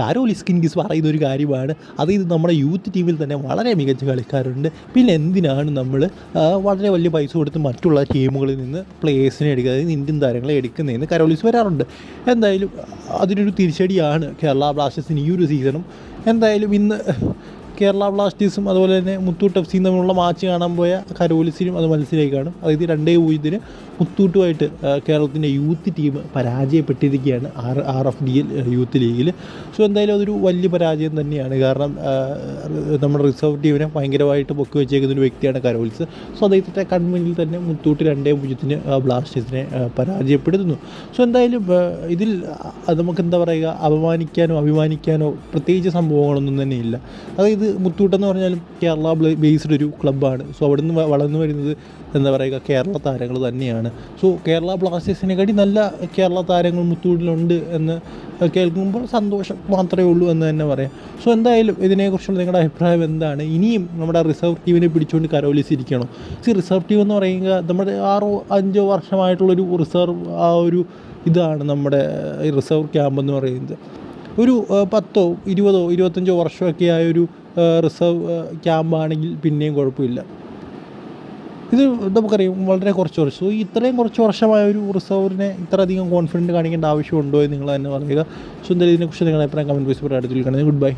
കാരോലിസ് കിൻഗിസ് പറയുന്ന ഒരു കാര്യമാണ്. അത് ഇത് നമ്മുടെ യൂത്ത് ടീമിൽ തന്നെ വളരെ മികച്ച കളിക്കാരുണ്ട്. പിന്നെ എന്തിനാണ് നമ്മൾ വളരെ വലിയ പൈസ കൊടുത്ത് മറ്റുള്ള ടീമുകളിൽ നിന്ന് പ്ലേയേഴ്സിനെ എടുക്കുക? അതായത് ഇന്ത്യൻ താരങ്ങളെ എടുക്കുന്നതെന്ന് കരോളിസ് വരാറുണ്ട്. എന്തായാലും അതിനൊരു തിരിച്ചടിയാണ് കേരള ബ്ലാസ്റ്റേഴ്സിന് ഈ ഒരു സീസണും. എന്തായാലും ഇന്ന് കേരള ബ്ലാസ്റ്റേഴ്സും അതുപോലെ തന്നെ മുത്തൂട്ട് എഫ് സിയും തമ്മിലുള്ള മാച്ച് കാണാൻ പോയ കരോലിസിനും അത് മനസ്സിലായി കാണും. അതായത് രണ്ടേ പൂജ്യത്തിന് മുത്തൂട്ടുമായിട്ട് ആ, കേരളത്തിന്റെ youth team പരാജയപ്പെട്ടിരിക്കുകയാണ് R R F D L youth ലീഗിൽ. സോ എന്തായാലും അതൊരു വലിയ പരാജയം തന്നെയാണ്. കാരണം നമ്മുടെ റിസർവ് ടീമിനെ ഭയങ്കരമായിട്ട് പൊക്കി വെച്ചേക്കുന്ന ഒരു വ്യക്തിയാണ് കരോൾസ് സോ. അദ്ദേഹത്തിന്റെ കൺമുന്നിൽ തന്നെ മുത്തൂട്ട് രണ്ടേ പൂജ്യത്തിന് ബ്ലാസ്റ്റേഴ്സിനെ പരാജയപ്പെടുത്തുന്നു. സോ എന്തായാലും ഇതിൽ നമുക്കെന്താ പറയുക അപമാനിക്കാനോ അഭിമാനിക്കാനോ പ്രത്യേകിച്ച് സംഭവങ്ങളൊന്നും തന്നെ ഇല്ല. അതായത് മുത്തൂട്ടെന്ന് പറഞ്ഞാലും കേരള ബേസ്ഡ് ഒരു ക്ലബ്ബാണ്. സോ അവിടെ നിന്ന് വളർന്നു വരുന്നത് എന്താ പറയുക കേരള താരങ്ങൾ തന്നെയാണ്. സോ കേരള ബ്ലാസ്റ്റേഴ്സിനെക്കാട്ടി നല്ല കേരള താരങ്ങൾ മുത്തൂടിലുണ്ട് എന്ന് കേൾക്കുമ്പോൾ സന്തോഷം മാത്രമേ ഉള്ളൂ എന്ന് തന്നെ പറയാം. സോ എന്തായാലും ഇതിനെക്കുറിച്ചുള്ള നിങ്ങളുടെ അഭിപ്രായം എന്താണ്? ഇനിയും നമ്മുടെ റിസർവ് ടീമിനെ പിടിച്ചുകൊണ്ട് കരോലിസിരിക്കണോ സി റിസർവ് ടീം എന്ന് പറയുക നമ്മുടെ ആറോ അഞ്ചോ വർഷമായിട്ടുള്ളൊരു റിസർവ് ആ ഒരു ഇതാണ് നമ്മുടെ റിസർവ് ക്യാമ്പ് എന്ന് പറയുന്നത്. ഒരു പത്തോ ഇരുപതോ ഇരുപത്തഞ്ചോ വർഷമൊക്കെ ആയൊരു റിസർവ് ക്യാമ്പാണെങ്കിൽ പിന്നെയും കുഴപ്പമില്ല. ഇത് നമുക്കറിയാം വളരെ കുറച്ച് വർഷം. സോ ഇത്രയും കുറച്ച് വർഷമായ ഒരു റിസർവറിനെ ഇത്രയധികം കോൺഫിഡന്റ് കാണിക്കേണ്ട ആവശ്യമുണ്ടോ എന്ന് നിങ്ങൾ തന്നെ പറയുക സോ എന്തായാലും ഇതിനെക്കുറിച്ച് നിങ്ങളുടെ അഭിപ്രായം കമന്റ് ബോക്സിൽ പറയാൻ ഗുഡ് ബൈ